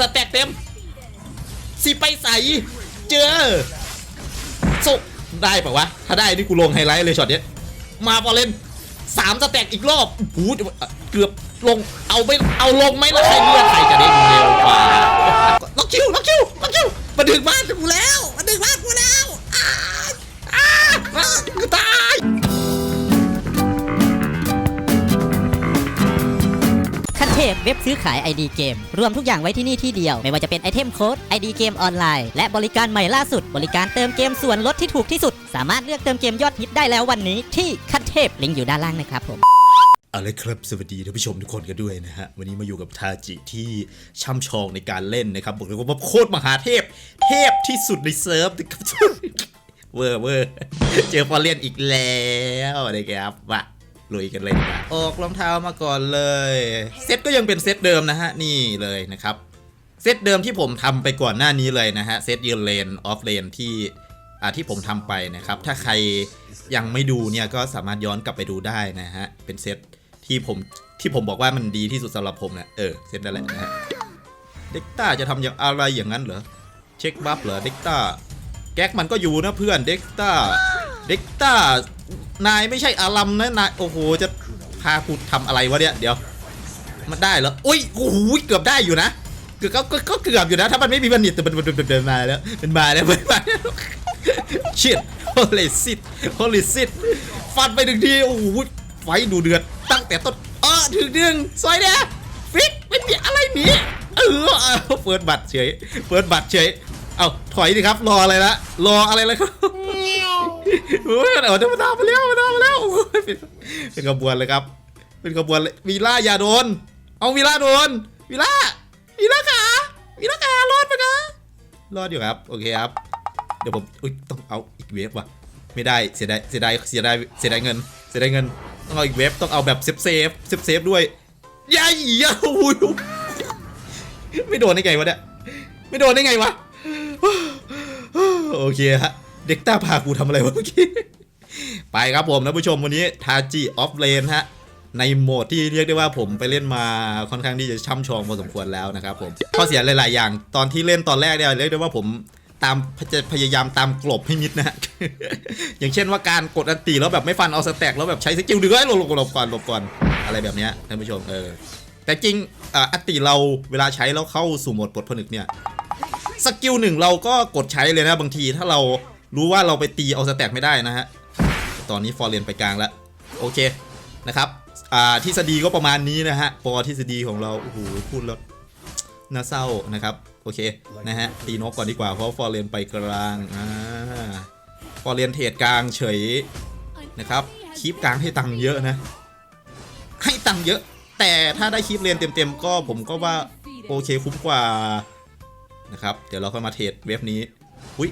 สแต็กเต็มสิไปใสเจอสุได้ปะวะ ถ้าได้นี่กูลงไฮไลท์เลยช็อตเนี้ยมาพอเล่นสามสแต็กอีกรอบหูเกือบลงเอาไม่เอาลงไหมล่ะใครเลือดใครจะได้เร็วกว่าล็อกคิวล็อกคิวล็อกคิวมาดึงบ้านกูแล้วมาดึงบ้านกูแล้วอ้าอ้าอ้ากูตาย พเว็บซื้อขาย ID เกม รวมทุกอย่างไว้ที่นี่ที่เดียว ไม่ว่าจะเป็นไอเทมโค้ด ID เกมออนไลน์ และบริการใหม่ล่าสุด บริการเติมเกมส่วนลดที่ถูกที่สุด สามารถเลือกเติมเกมยอดฮิตได้แล้ววันนี้ที่คันเทพลิงก์อยู่ด้านล่างนะครับผมเอาเลยครับ สวัสดีท่านผู้ชมทุกคนกันด้วยนะฮะ วันนี้มาอยู่กับทาจิที่ช่ำชองในการเล่นนะครับ บอกเลยว่าโคตรมหาเทพ เทพที่สุดในเซิร์ฟนะครับเวอร์เวอร์เจอฟอเลียนอีกแล้วนะครับมา ลุยกันเลยดีกว่าออกรองเท้ามาก่อนเลยเซตก็ยังเป็นเซตเดิมนะฮะนี่เลยนะครับเซตเดิมที่ผมทำไปก่อนหน้านี้เลยนะฮะเซตยืนเลนออฟเลนที่อ่าที่ผมทำไปนะครับ ถ้าใครยังไม่ดูเนี่ยก็สามารถย้อนกลับไปดูได้นะฮะเป็นเซตที่ผมที่ผมบอกว่ามันดีที่สุดสำหรับผมนะเออเซตนั่นแหละนะฮะเด็กต้าจะทำอย่างอะไรอย่างนั้นเหรอเช็คบัฟเหรอเด็กต้าแก๊กมันก็อยู่นะเพื่อนเด็กต้าเด็กต้า นายไม่ใช่อารัมนะนายโอ้โหจะพากูทำอะไรวะเนี่ยเดี๋ยว มันได้เหรออุ้ยโอ้โหเกือบได้อยู่นะเกือบก็ก็เกือบอยู่นะถ้ามันไม่มีบัณฑิตแต่มันมันมันเดินมาแล้วมันมาแล้วมันมาแล้วชิดโฮลิซิตโฮลิซิตฟันไปหนึ่งทีโอ้โหไฟดูเดือดตั้งแต่ต้นเออถึงดึงซอยเนี่ยฟิกไม่มีอะไรหนีเออเอาเปิดบัตรเฉยเปิดบัตรเฉยเอาถอยดิครับรออะไรละรออะไรละครับ โอ้ยเอาธรรมดามาแล้วธรรมดามาแล้วเป็นเป็นขบวนเลยครับ เป็นขบวนเลยวีล่าอย่าโดน เอาวีล่าโดนวีล่าวีล่าขาวีล่าขารอดปะคะรอดอยู่ครับ โอเคครับ เดี๋ยวผมอุ๊ยต้องเอาอีกเวฟว่ะ ไม่ได้เสียดายเสียดายเสียดายเสียดายเงิน เสียดายเงิน ต้องเอาอีกเวฟต้องเอาแบบเซฟเซฟเซฟเซฟด้วยยัยยาหูยไม่โดนได้ไงวะเนี่ย ไม่โดนได้ไงวะ โอเคฮะ เด็กต้าพากูทำอะไรวะเมื่อกี้ ไปครับผมนะผู้ชมวันนี้ทาจิออฟเลนฮะ ในโหมดที่เรียกได้ว่าผมไปเล่นมาค่อนข้างที่จะช่ำชองพอสมควรแล้วนะครับผมข้อเสียหลาย ๆ อย่างตอนที่เล่นตอนแรกเนี่ยเรียกได้ว่าผมตามพยายามตามกลบให้มิดนะ อย่างเช่นว่าการกดอันตีแล้วแบบไม่ฟันเอาสแต็กแล้วแบบใช้สกิลดึงให้หลบหลบก่อนหลบก่อนอะไรแบบนี้ท่านผู้ชมเออแต่จริงอ,อันตีเราเวลาใช้แล้วเข้าสู่โหมดปลดผนึกเนี่ยสกิลหนึ่งเราก็กดใช้เลยนะบางทีถ้าเรา รู้ว่าเราไปตีเอาสแต็กไม่ได้นะฮะ ตอนนี้ฟอร์เรนไปกลางแล้ว โอเคนะครับ อ่าทฤษฎีก็ประมาณนี้นะฮะพอทฤษฎีของเรา โอ้โห พูดแล้วน่าเศร้านะครับ โอเคนะฮะ ตีนกก่อนดีกว่า เพราะฟอร์เรนไปกลาง อ่า ฟอร์เรนเทรดกลางเฉยนะครับคีปกลางให้ตังค์เยอะนะ ให้ตังค์เยอะ แต่ถ้าได้คีปเลนเต็มๆ ก็ผมก็ว่าโอเคคุ้มกว่านะครับ เดี๋ยวเราค่อยมาเทรดเว็บนี้ อุ้ย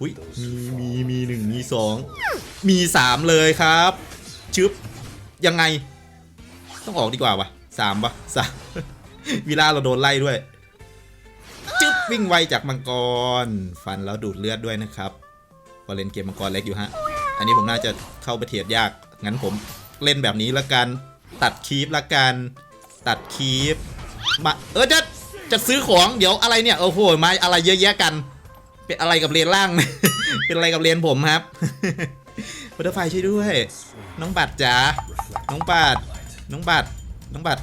อุ้ยมีมีมีหนึ่งมีสองมีสามเลยครับชึบยังไง ต้องออกดีกว่าวะสามปะสามวิล่าเราโดนไล่ด้วยจึ๊บวิ่งไวจากมังกร ฟันแล้วดูดเลือดด้วยนะครับพอเล่นเกมมังกรเล็กอยู่ฮะ อันนี้ผมน่าจะเข้าไปเทียดยาก งั้นผมเล่นแบบนี้ละกัน ตัดคีปละกัน ตัดคีปมาเออจะจะซื้อของ เดี๋ยวอะไรเนี่ย โอ้โห มาอะไรเยอะแยะกัน เป็นอะไรกับเลนล่าง เป็นอะไรกับเลนผมครับบัตเตอร์ไฟช่วยด้วย น้องบัตรจ๋า น้องบัตรน้องบัตรน้องบัตร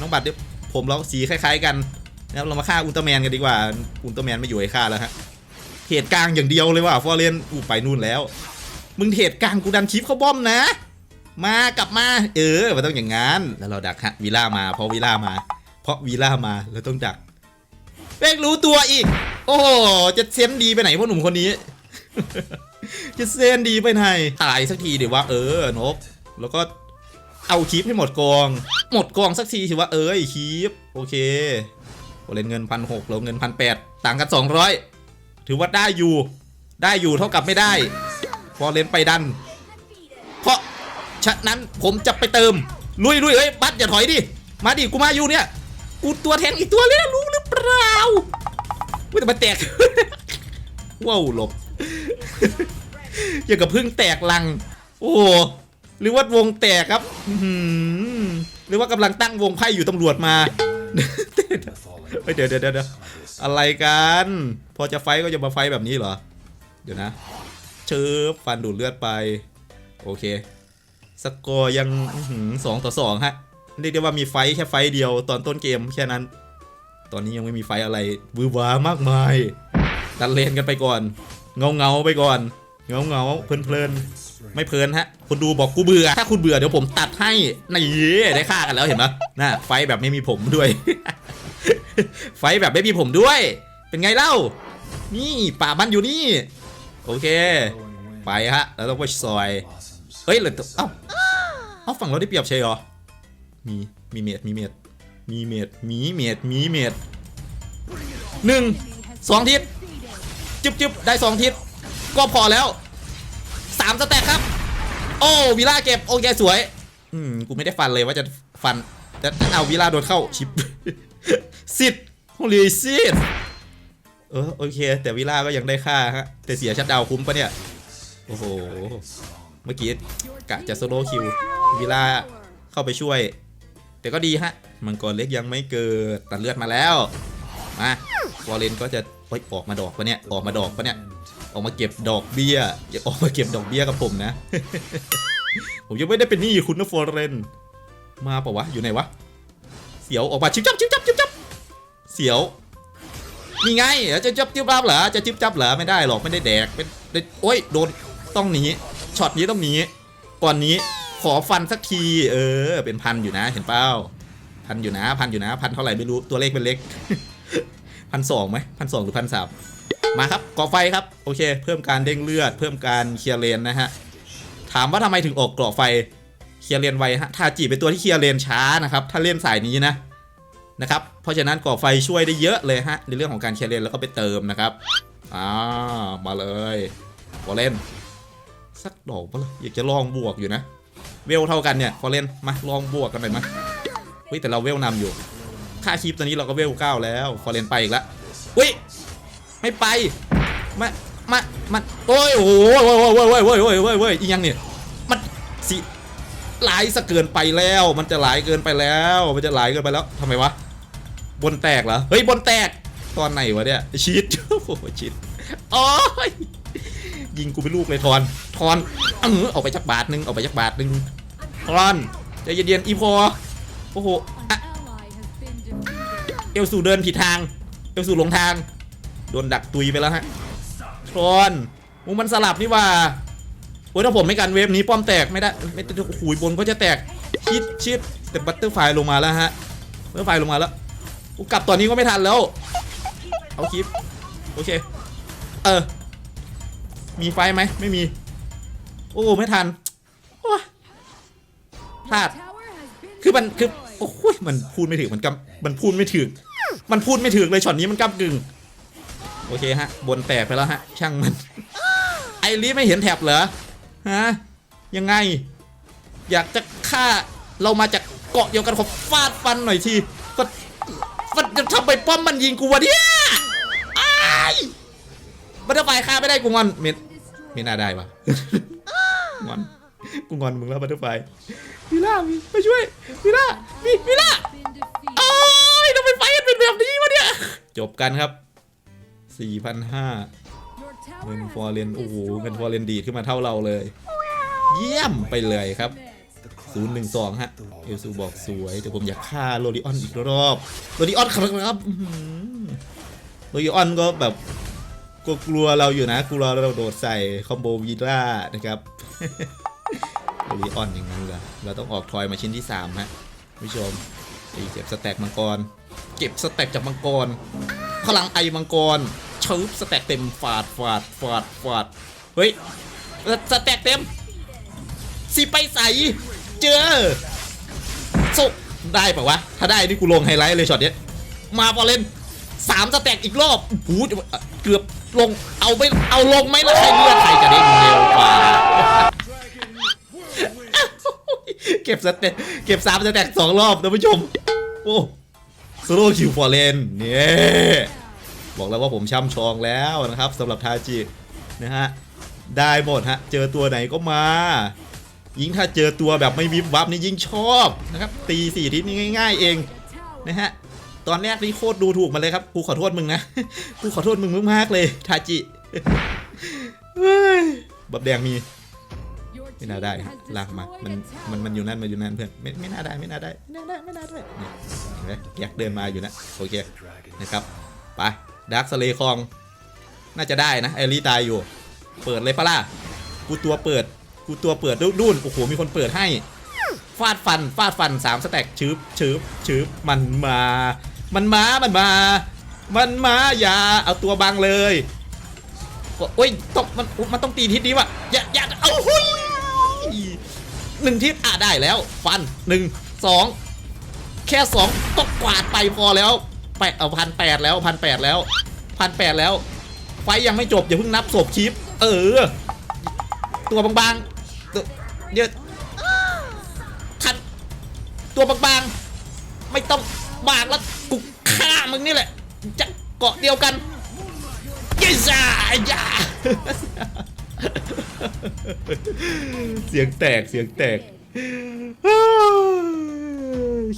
น้องบัตรเดี๋ยวผมเราสีคล้าย ๆ กันแล้วเรามาฆ่าอุลตร้าแมนกันดีกว่า อุลตร้าแมนไม่อยู่ให้ฆ่าแล้วฮะเทรดกลางอย่างเดียวเลยว่ะฟอร์เรนอูไปนู่นแล้ว มึงเทรดกลางกูดันคลิปเขาบ้อมนะ มากลับมา เออมันต้องอย่างงั้น แล้วเราดักฮะวีล่ามา เพราะวีล่ามา เพราะวีล่ามาเราต้องดักเป๊กรู้ตัวอีก โอ้จะเซนดีไปไหนพ่อหนุ่มคนนี้ จะเซนดีไปไหนตายสักทีเดี๋ยวว่าเออนกแล้วก็เอาคีปให้หมดกอง หมดกองสักทีถือว่าเอ้ยคีปโอเคโอเล่นเงินพันหกเราเงินพันแปดต่างกันสองร้อยถือว่าได้อยู่ ได้อยู่เท่ากับไม่ได้ พอเล่นไปดัน เพราะฉะนั้นผมจะไปเติม ลุยลุยเอ้ยบัสอย่าถอยดิ มาดิกูมาอยู่เนี่ย กูตัวแทงอีกตัวเลยนะรู้หรือเปล่า อุ้ยแต่มันแตก ว้าวหลบ อย่างกับพึ่งแตกลัง โอ้โหหรือว่าวงแตกครับอื้อหือหรือว่ากำลังตั้งวงไพ่อยู่ตำรวจมา เฮ้ยเดี๋ยวเดี๋ยวเดี๋ยวเดี๋ยวอะไรกัน พอจะไฟท์ก็จะมาไฟท์แบบนี้เหรอ เดี๋ยวนะ เชิบฟันดูดเลือดไป โอเค สกอร์ยังสองต่อสองฮะเรียกได้ว่ามีไฟท์แค่ไฟท์เดียวตอนต้นเกมแค่นั้น ตอนนี้ยังไม่มีไฟอะไรวือวามากมายดันเลนกันไปก่อน เงาเงาไปก่อน เงาเงาเพลินเพลินไม่เพลินฮะคุณดูบอกกูเบื่อ ถ้าคุณเบื่อเดี๋ยวผมตัดให้นี่ได้ฆ่ากันแล้วเห็นไหมน่ะไฟแบบไม่มีผมด้วย ไฟแบบไม่มีผมด้วย เป็นไงเล่า นี่ป่ามันอยู่นี่ โอเค ไปฮะ แล้วต้องไปซอย เฮ้ยเลือตัวเอ้า เอ้าฝั่งเราได้เปรียบใช่เหรอ มีมีเมดมีเมด มีเมดมีเมดมีเมดหนึ่งสองทิศจึ๊บจึ๊บได้สองทิศก็พอแล้วสามสแต็กครับ โอ้วิล่าเก็บโอเคสวย อืมกูไม่ได้ฟันเลยว่าจะฟันแต่เอาวิล่าโดนเข้าชิปสิทธิ์โฮลีซิทเออโอเค แต่วิล่าก็ยังได้ค่าฮะแต่เสียชัดดาวคุ้มปะเนี่ย โอ้โห เมื่อกี้กะจะโซโล่คิววิล่าเข้าไปช่วย แต่ก็ดีฮะ มังกรเล็กยังไม่เกิดตัดเลือดมาแล้ว มาวอลเลนก็จะเฮ้ยออกมาดอกปะเนี่ยออกมาดอกปะเนี่ยออกมาเก็บดอกเบี้ยอย่าออกมาเก็บดอกเบี้ยกับผมนะ ผมยังไม่ได้เป็นหนี้คุณนะฟอร์เรน มาปะวะอยู่ไหนวะ เสียวออกมาชิบจับชิบจับชิบจับเสียวนี่ไงจะจับจิ๊บจับเหรอจะจิบจับเหรอไม่ได้หรอกไม่ได้แดกเป็นโอ้ยโดนต้องหนีช็อตนี้ต้องหนีก่อนนี้ อฟันสักที เออ เป็นพันอยู่นะ เห็นเปล่าพันอยู่นะ พันอยู่นะ พันเท่าไหร่ไม่รู้ตัวเลขเป็นเล็กพันสองไหมพันสองหรือพันสามมาครับก่อไฟครับ โอเค เพิ่มการเด้งเลือด เพิ่มการเคลียร์เลนนะฮะ ถามว่าทำไมถึงออกกราะไฟเคลียร์เลนไวฮะทาจิเป็นตัวที่เคลียร์เลนช้านะครับ ถ้าเล่นสายนี้นะนะครับ เพราะฉะนั้นก่อไฟช่วยได้เยอะเลยฮะในเรื่องของการเคลียร์เลนแล้วก็ไปเติมนะครับอ่ามาเลยฟอเล่น สักดอกปะล่ะอยากจะลองบวกอยู่นะ เวลเท่ากันเนี่ยฟอเล่นมาลองบวกกันหน่อยมั้ยเฮ้ยแต่เราเวลนำอยู่ ค่าคลิปตอนนี้เราก็เวลเก้าแล้วฟอเรนไปอีกแล้วอุ้ยไม่ไปมามามันโอ้ยโอ้โหโอ้ยโอ้ยโอ้ยโอ้ยโอ้ยโอ้ยโอ้ยโอ้ยอีกยังเนี่ยมันสิหลายสะเกินไปแล้ว มันจะหลายเกินไปแล้ว มันจะหลายเกินไปแล้วทำไมวะบนแตกเหรอเฮ้ยบนแตกตอนไหนวะเนี่ยชีตโอ้โหชีตโอ้ยยิงกูเป็นลูกเลยทอนทอนเออออกไปจักบาทหนึงออกไปจักบาทหนึง ทอนใจเย็นๆอีพอโอ้โหอะเอลสูเดินผิดทางเอลสูหลงทางโดนดักตุยไปแล้วฮะทรอนมูมันสลับนี่ว่าโอ้ยถ้าผมไม่กันเวฟนี้ป้อมแตกไม่ได้ไม่ได้โอ้โหูยบนก็จะแตกชิดชิดแต่บัตเตอร์ไฟลงมาแล้วฮะบัตเตอร์ไฟลงมาแล้วกูกลับตอนนี้ก็ไม่ทันแล้วเอาคลิปโอเคเออมีไฟไหมไม่มี โอ้ไม่ทันโอ้ พลาด คือมันคือโอ้ยมันพูดไม่ถึงมันกำมันพูดไม่ถึงมันพูดไม่ถึงเลยช็อตนี้มันกำกึ่งโอเคฮะ บนแตกไปแล้วฮะ ช่างมัน ไอรีไม่เห็นแถบเหรอฮะยังไง อยากจะฆ่าเรามาจากเกาะเดียวกันขอฟาดฟันหน่อยทีฟันฟันจะทำไปป้อมมันยิงกูวะเนี่ยอ้บัตเตอร์ไฟฆ่าไม่ได้กูงอนเมนไม่น่าได้ปะงอน กูงอนมึงแล้วบัตเตอร์ไฟวิล่ามีมาช่วยวิล่ามีวิล่าโอ้ยทำไมไฟมันเป็นแบบนี้วะเนี่ย จบกันครับ4,500เงินฟอร์เรนโอ้โหเงินฟอร์เรนดีดขึ้นมาเท่าเราเลย เยี่ยมไปเลยครับ012ฮะเอลซูบอกสวยแต่ผมอยากฆ่าโรดิออนอีกรอบโรดิออนครับโรดิออนก็แบบก็กลัวเราอยู่นะกลัวเราโดดใส่คอมโบวีล่านะครับ โรดิออนอย่างนั้นเหรอเราต้องออกทอยมาชิ้นที่3ฮะผู้ชมเก็บสแต็กมังกร เก็บสแต็กจากมังกร พลังไอมังกรชึบสแต็กเต็มฟาดฟาดฟาดฟาดเฮ้ยสแต็กเต็มสิไปใสเจอสุได้ปะวะ ถ้าได้นี่กูลงไฮไลท์เลยช็อตเนี้ยมาพอเล่นสามสแต็กอีกรอบโอ้โหเกือบลงเอาไม่เอาลงไหมล่ะใครเลือดใครจะได้เร็วกว่า เก็บสแต็เก็บสามสแต็กสองรอบท่านผู้ชม โอ้โซโล่คิวฟอร์เรนเนี่ยบอกแล้วว่าผมช่ำชองแล้วนะครับสำหรับทาจินะฮะได้หมดฮะ เจอตัวไหนก็มา ยิ่งถ้าเจอตัวแบบไม่วิบวับนี่ยิ่งชอบนะครับ ตีสี่ทิศนี่ง่าย ๆ เองนะฮะตอนแรกนี่โคตรดูถูกมันเลยครับ กูขอโทษมึงนะ กูขอโทษมึงมากๆเลย ทาจิบับแดงมี ไม่น่าได้ลากมา มัน มัน มันอยู่นั่นมันอยู่นั่นเพื่อน ไม่ ไม่น่าได้ ไม่น่าได้ ไม่น่าได้ ไม่น่าได้นี่เห็นไหมแยกเดินมาอยู่นะ โอเค นะครับ ไป ดาร์คสเลคอง น่าจะได้นะ ไอรีตายอยู่ เปิดเลยปะล่ะ กูตัวเปิด กูตัวเปิดดุ้นโอ้โห มีคนเปิดให้ ฟาดฟัน ฟาดฟันสามสแต็กชืบชืบชืบมันมา มันมา มันมา มันมา อย่า เอาตัวบังเลยโอ้ยต้องมัน มันต้องตีทิศนี้วะอย่าอย่าเอาหุย หนึ่งทิศอะได้แล้ว ฟันหนึ่งสองแค่สองก็กวาดไปพอแล้วแปดเอาพันแปดแล้วพันแปดแล้วพันแปดแล้ว ไฟยังไม่จบ อย่าเพิ่งนับศพคลิป เออ ตัวบางๆเดี๋ยวคันตัวบางๆ ไม่ต้องบางแล้วกูฆ่ามึงนี่แหละ จะเกาะเดียวกันยิ่งซ่าอย่ เสียงแตกเสียงแตก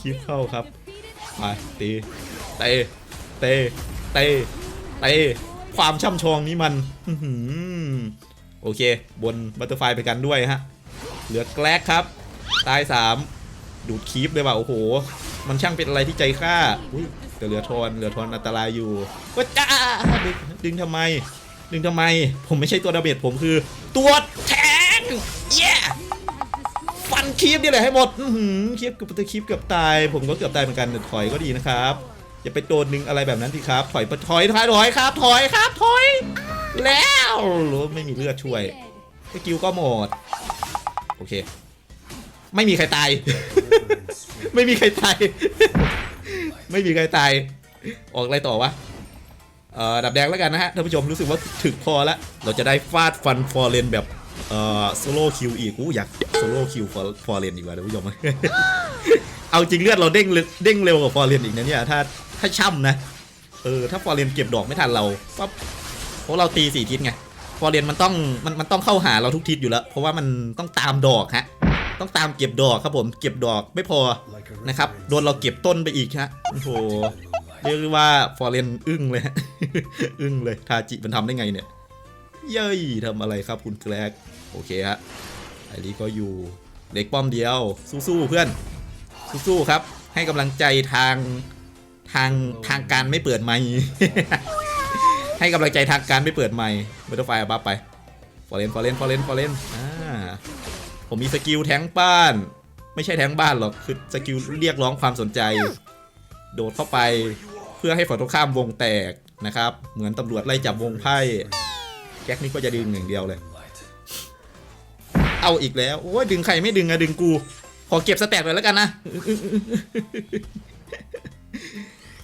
คลิปเข้าครับมาตีเตะเตะเตะเตะความช่ำชองนี้มันโอเค บนบัตเตอร์ไฟไปกันด้วยฮะ เหลือแกลกครับ ตายสามดูดคีปเลยว่ะโอ้โห มันช่างเป็นอะไรที่ใจกล้าแต่เหลือทอนเหลือทอนอันตรายอยู่ว่าจ้าดึงดึงทำไม ดึงทำไม ผมไม่ใช่ตัวดาเมจผมคือ ตัวแทงเย้ฟันคีบนี่แหละให้หมดหือคีบเกือบจะคีบเกือบตาย ผมก็เกือบตายเหมือนกันแต่ถอยก็ดีนะครับอย่าไปโดนดึงอะไรแบบนั้นสิครับ ถอยถอยถอยถอยครับ ถอยครับถอย แล้วโหไม่มีเลือดช่วยสกิลก็หมด โอเค ไม่มีใครตาย ไม่มีใครตาย ไม่มีใครตาย ออกอะไรต่อวะ ดับแดงแล้วกันนะฮะท่านผู้ชมรู้สึกว่าถึกพอแล้ว เราจะได้ฟาดฟันฟอร์เรนแบบเอ่อโซโล่คิวอีกอู้อยากโซโล่คิวฟอร์ฟอร์เรนดีกว่าท่านผู้ชมเอาจริงเลือดเราเด้งเร็วเด้งเร็วกว่าฟอร์เรนอีกนะเนี่ยถ้าถ้าช่ำนะเออถ้าฟอร์เรนเก็บดอกไม่ทันเราปั๊บเพราะเราตีสี่ทิศไงฟอร์เรนมันต้องมันมันต้องเข้าหาเราทุกทิศอยู่แล้ว เพราะว่ามันต้องตามดอกฮะต้องตามเก็บดอกครับผมเก็บดอกไม่พอนะครับโดนเราเก็บต้นไปอีกฮะโอ้โห เรียกว่าฟอร์เรนอึ้งเลยอึ้งเลยทาจิมันทำได้ไงเนี่ย เย้ยทำอะไรครับคุณแกลกโอเคฮะไอรีก็อยู่เด็กป้อมเดียว สู้ๆเพื่อน สู้ๆครับ ให้กำลังใจทางทางทางการไม่เปิดไมให้กำลังใจทางการไม่เปิดไมค์บัตเตอร์ไฟบัฟไปฟอร์เรนฟอร์เรนฟอร์เรนฟอร์เรนอ่าผมมีสกิลแทงบ้าน ไม่ใช่แทงบ้านหรอกคือสกิลเรียกร้องความสนใจ โดดเข้าไปเพื่อให้ฝั่งตรงข้ามวงแตกนะครับ เหมือนตำรวจไล่จับวงไพ่แก๊กนี่ก็จะดึงอย่างเดียวเลย เอาอีกแล้ว โอ้ยดึงใครไม่ดึงอะดึงกู ขอเก็บสแต็กเลยแล้วกันนะ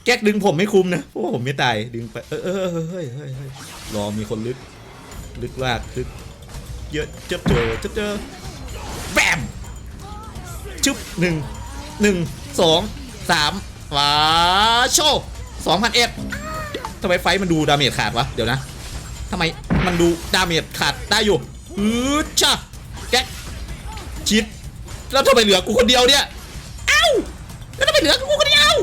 แก๊กดึงผมไม่คุ้มนะเพราะผมไม่ตายดึงไป เออเออเฮ้ยเฮ้ยเฮ้ยรอมีคนลึก ลึกลากลึก เยอะเจอเจอเจอเจอแบมชึบหนึ่งหนึ่งสองสาม ว้าโชว์สองพันเอ็ดทำไมไฟมันดูดาเมจขาดวะ เดี๋ยวนะทำไมมันดูดาเมจขาดได้อยู่อือช่าแก๊กชิดแล้วทำไมเหลือกูคนเดียวเนี่ย เอ้าแล้วทำไมเหลือกูคนเดียว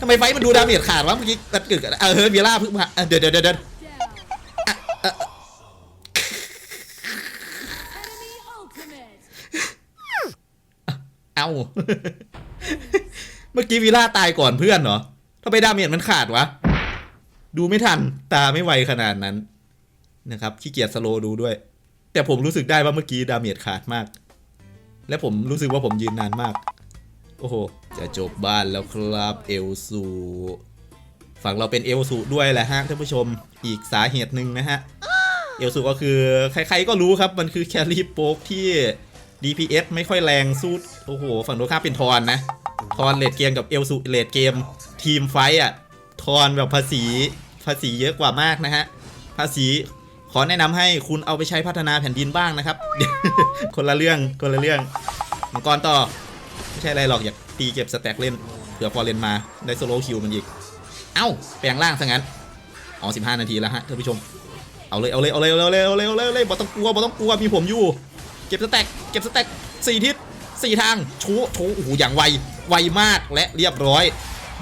ทำไมไฟมันดูดาเมจขาดวะเมื่อกี้เกิดเออเฮ้ยเบียร่าเพิ่งมาเดี๋ยวเดี๋ยวเดี๋ยวเดี๋ยวเอ้า เมื่อกี้วีล่าตายก่อนเพื่อนเหรอทำไมดาเมจมันขาดวะ ดูไม่ทัน ตาไม่ไวขนาดนั้นนะครับขี้เกียจสโลดูด้วย แต่ผมรู้สึกได้ว่าเมื่อกี้ดาเมจขาดมาก และผมรู้สึกว่าผมยืนนานมาก โอ้โห จะจบบ้านแล้วครับเอลซูฝั่งเราเป็นเอลซูด้วยแหละฮะท่านผู้ชมอีกสาเหตุหนึ่งนะฮะ เอลซูก็คือใครๆก็รู้ครับ มันคือแคลรี่โป๊กที่ DPS ไม่ค่อยแรงสู้โอ้โห ฝั่งตรงข้าเป็นทอนนะ ทอนเลดเกมกับเอลซูเลดเกม ทีมไฟอะทอนแบบภาษีภาษีเยอะกว่ามากนะฮะ ภาษีขอแนะนำให้คุณเอาไปใช้พัฒนาแผ่นดินบ้างนะครับ คนละเรื่องคนละเรื่องมังกรต่อ ไม่ใช่อะไรหรอกอยากตีเก็บสแต็กเล่นเผื่อฟอร์เรนมาได้โซโลคิวมันอีก เอ้าแปลงร่างซะงั้นอ๋อ15นาทีแล้วฮะท่านผู้ชมเอาเลยเอาเลยเอาเลยเอาเลยเอาเลยเอาเลยเอาเลยบ่ต้องกลัวบ่ต้องกลัวมีผมอยู่ เก็บสแต็กเก็บสแต็กสี่ทิศสี่ทางชว์โชว์โอ้โหอย่างไว ไวมากและเรียบร้อย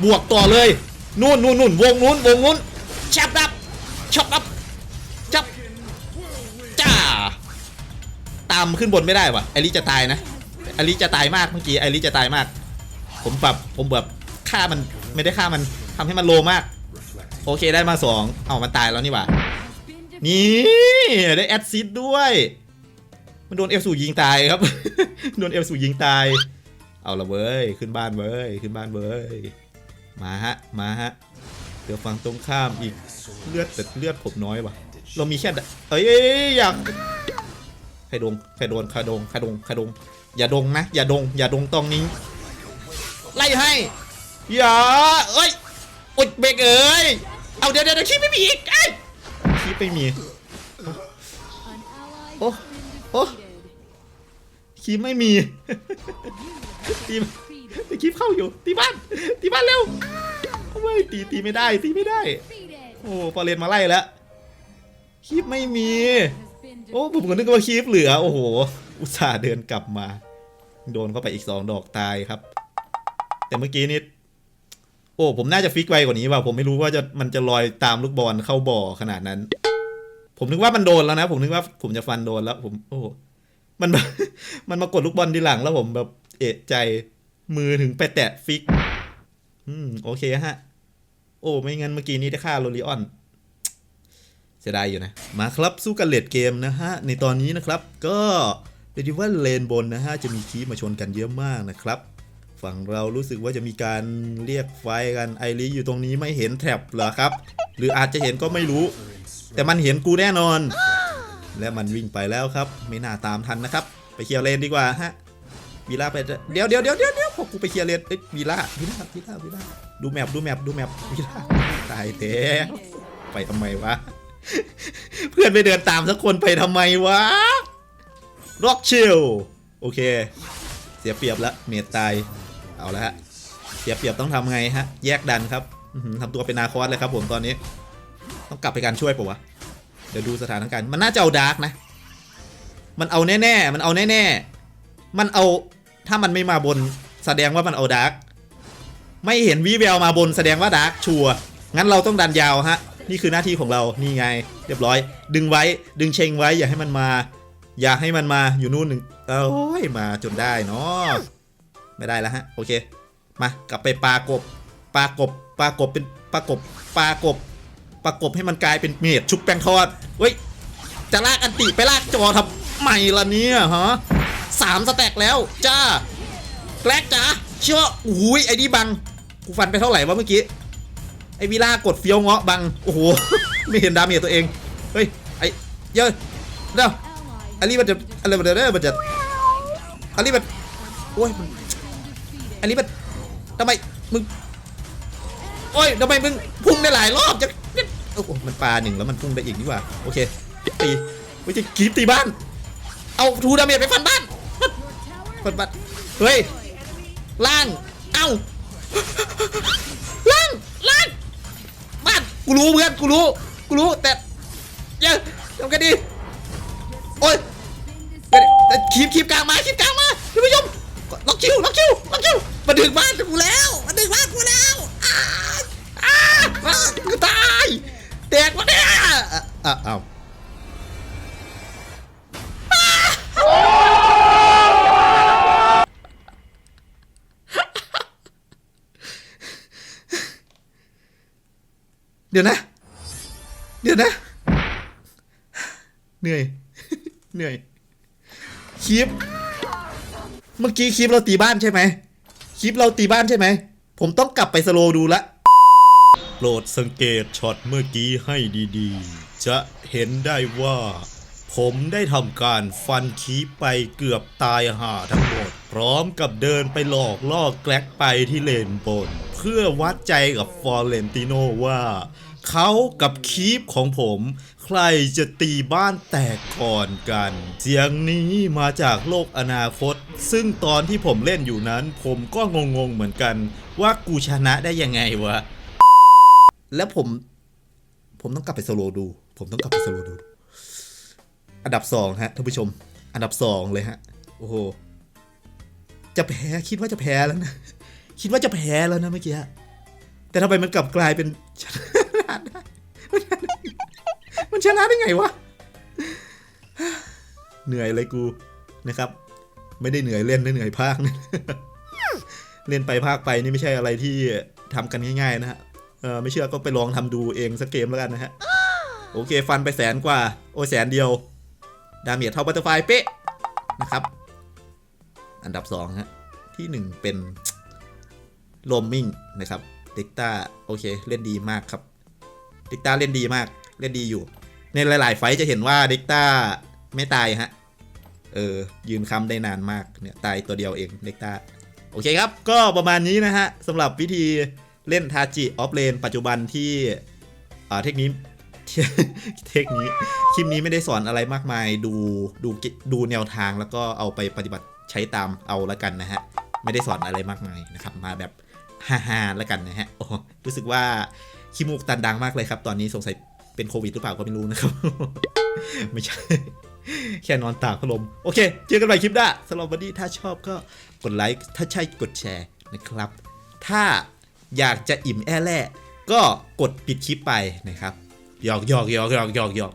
บวกต่อเลย นู่นนู่นนู่นวงนู้นวงนู้นชับดับช็อปอัพจับจ้า ตามขึ้นบนไม่ได้วะไอริจะตายนะไอริจะตายมากเมื่อกี้ไอริจะตายมาก ผมแบบผมแบบฆ่ามันไม่ได้ฆ่ามันทำให้มันโลมาก โอเคได้มาสองเอามันตายแล้วนี่หว่านี่ได้แอดซิดด้วย มันโดนเอลสูยิงตายครับ โดนเอลสูยิงตาย เอาละเว้ย ขึ้นบ้านเว้ย ขึ้นบ้านเว้ย มาฮะ มาฮะ เดี๋ยวฝั่งตรงข้ามอีก เลือดแต่เลือดผมน้อยว่ะ เรามีแค่ เอ้ยอยากใครดนใครโดนใครดนใครดนใครดนอย่าดงนะ อย่าดง อย่าดงตรงนี้ ไล่ให้ อย่า เอ้ยอ๊ยเบรกเอ้ย เอาเดี๋ยวเดี๋ยวคีไม่มีอีกไอ้ยคีไม่มี โอ้ โอ้คีไม่มี ตีตีคีบเข้าอยู่ ตีบ้าน ตีบ้านเร็วโอ้ยตีตีไม่ได้ ตีไม่ได้ โอ้พอเรียนมาไล่แล้วคีบไม่มี โอ้ผมก็นึกว่าคีบเหลือ โอ้โห อุตส่าห์เดินกลับมา โดนเข้าไปอีกสองดอกตายครับ แต่เมื่อกี้นี่โอ้ ผมน่าจะฟิกไวกว่านี้ว่ะ ผมไม่รู้ว่าจะมันจะลอยตามลูกบอลเข้าบ่อขนาดนั้น ผมนึกว่ามันโดนแล้วนะ ผมนึกว่าผมจะฟันโดนแล้ว ผม โอ้ มันมันมากดลูกบอลทีหลังแล้วผมแบบ เอะใจมือถึงไปแตะฟิก อืม โอเคฮะ โอ้ ไม่งั้นเมื่อกี้นี้ได้ฆ่าโรลิออนเสียดายอยู่นะ มาครับสู้กันเลดเกมนะฮะ ในตอนนี้นะครับ ก็เรียกได้ว่าเลนบนนะฮะ จะมีคีมาชนกันเยอะมากนะครับ ฝั่งเรารู้สึกว่าจะมีการเรียกไฟกันไอรีอยู่ตรงนี้ไม่เห็นแท็บเหรอครับ หรืออาจจะเห็นก็ไม่รู้ แต่มันเห็นกูแน่นอน และมันวิ่งไปแล้วครับ ไม่น่าตามทันนะครับ ไปเคลียร์เลนดีกว่าฮะ วีล่าไปเดี๋ยวเดี๋ยวเดี๋ยวเดี๋ยวเดี๋ยวพอกูไปเคลียร์เลนเอ้ยวีล่าวีล่าวีล่าวีล่าดูแมปดูแมปดูแมปวีล่าตายเต้ไปทำไมวะ เพื่อนไปเดินตามสักคนไปทำไมวะร็อกชิลโอเค เสียเปรียบแล้วเมดตายเอาละฮะเสียเปรียบต้องทำไงฮะ แยกดันครับทำตัวเป็นนาคอสเลยครับผมตอนนี้ ต้องกลับไปการช่วยปะวะเดี๋ยวดูสถานการณ์มันน่าจะเอาดาร์กนะ มันเอาแน่ๆ มันเอาแน่ๆ มันเอา ถ้ามันไม่มาบนแสดงว่ามันเอาดาร์กไม่เห็นวิแววมาบนแสดงว่าดาร์กชัวงั้นเราต้องดันยาวฮะ นี่คือหน้าที่ของเรานี่ไง เรียบร้อย ดึงไว้ดึงเชงไว้อย่าให้มันมา อย่าให้มันมาอยู่นู่นหนึ่งเอ้ยมาจนได้เนาะไม่ได้แล้วฮะโอเคมากลับไปปลากบปลากบปลากบเป็นปลากบปลากบประกบให้มันกลายเป็นเมดชุบแป้งทอดเฮ้ยจะลากอันติไปลากจอทำไมล่ะเนี่ยฮะ สามสแต็กแล้วจ้าแกลกจ้าเชื่ออุ้ยไอ้นี่บังกูฟันไปเท่าไหร่วะเมื่อกี้ไอ้วิล่ากดเฟี้ยวเงาะบังโอ้โหไม่เห็นดาเมจตัวเองเฮ้ยไอ้เยอะเดี๋ยวอันนี้มันจะอะไรมันจะเด้อมันจะอันนี้มันโอ้ยมันอันนี้มันทำไมมึงโอ้ยทำไมมึงพุ่งได้หลายรอบจะโอ้โหมันปลาหนึ่งแล้วมันพุ่งได้อีกนี่ว่าโอเคตีไม่ใช่กีบตีบ้านเอาทูดาเมจไปฟันบ้าน ฟันบ้านเฮ้ยล่าง เอ้าล่างล่างบ้านกูรู้เพื่อนกูรู้กูรู้แต่ยังทำกันดีโอ้ยแต่คีบคีบกลางมาคีบกลางมาท่านผู้ชมล็อกคิวล็อกคิวล็อกคิวมาดึงบ้านกูแล้วมาดึงบ้านกูแล้วอ้าอ้ากูตายแตกวะเนี่ยอะอะเอาเดี๋ยวนะ เดี๋ยวนะ เหนื่อย เหนื่อยคลิป เมื่อกี้คลิปเราตีบ้านใช่ไหมคลิปเราตีบ้านใช่ไหม ผมต้องกลับไปสโลดูละ โปรดสังเกตช็อตเมื่อกี้ให้ดีๆ จะเห็นได้ว่า ผมได้ทำการฟันคีไปเกือบตายห่าทั้งหมด พร้อมกับเดินไปหลอกล่อแกล็กไปที่เลนบน เพื่อวัดใจกับฟอร์เรนติโนว่า เขากับคีปของผม ใครจะตีบ้านแตกก่อนกัน เสียงนี้มาจากโลกอนาคต ซึ่งตอนที่ผมเล่นอยู่นั้น ผมก็งงๆเหมือนกัน ว่ากูชนะได้ยังไงวะ แล้วผม ผมต้องกลับไปสโลดู ผมต้องกลับไปสโลดู อันดับสองฮะท่านผู้ชม อันดับสองเลยฮะ โอ้โห จะแพ้คิดว่าจะแพ้แล้วนะ คิดว่าจะแพ้แล้วนะเมื่อกี้แต่ทำไมมันกลับกลายเป็นชนะ ได้มันชนะได้ไงวะ เหนื่อยเลยกูนะครับ ไม่ได้เหนื่อยเล่นนะเหนื่อยภาคเล่นไปภาคไปนี่ไม่ใช่อะไรที่ทำกันง่ายๆนะฮะเออไม่เชื่อก็ไปลองทำดูเองสักเกมแล้วกันนะฮะ โอเคฟันไปแสนกว่า โอ้แสนเดียว ดาเมจเท่าบัตเตอร์ไฟเป๊ะนะครับ อันดับ2ฮะที่ 1 เป็นโรมมิงนะครับเด็กต้าโอเค เล่นดีมากครับ ด็กต้าเล่นดีมาก เล่นดีอยู่ ในหลาย ๆ ไฟจะเห็นว่าด็กต้าไม่ตายฮะ เออ ยืนคำได้นานมาก เนี่ย ตายตัวเดียวเองด็กต้าโอเคครับ ก็ประมาณนี้นะฮะสำหรับวิธีเล่นทาจิออฟเลนปัจจุบันที่อ่าเทคนิคเทคนิคคลิปนี้ไม่ได้สอนอะไรมากมาย ดูดูดูแนวทางแล้วก็เอาไปปฏิบัติใช้ตามเอาละกันนะฮะ ไม่ได้สอนอะไรมากมายนะครับ มาแบบฮ่าๆแล้วกันนะฮะโอ้รู้สึกว่า ขี้มูกตันดังมากเลยครับ ตอนนี้สงสัยเป็นโควิดหรือเปล่าก็ไม่รู้นะครับ ไม่ใช่ แค่นอนตากพัดลม โอเค เจอกันใหม่คลิปหน้าสำหรับวันนี้ถ้าชอบก็กดไลค์ ถ้าใช่กดแชร์นะครับ ถ้าอยากจะอิ่มแอแร่ก็กดปิดคลิปไปนะครับหยอกหยอกหยอกหยอกหยอกหยอก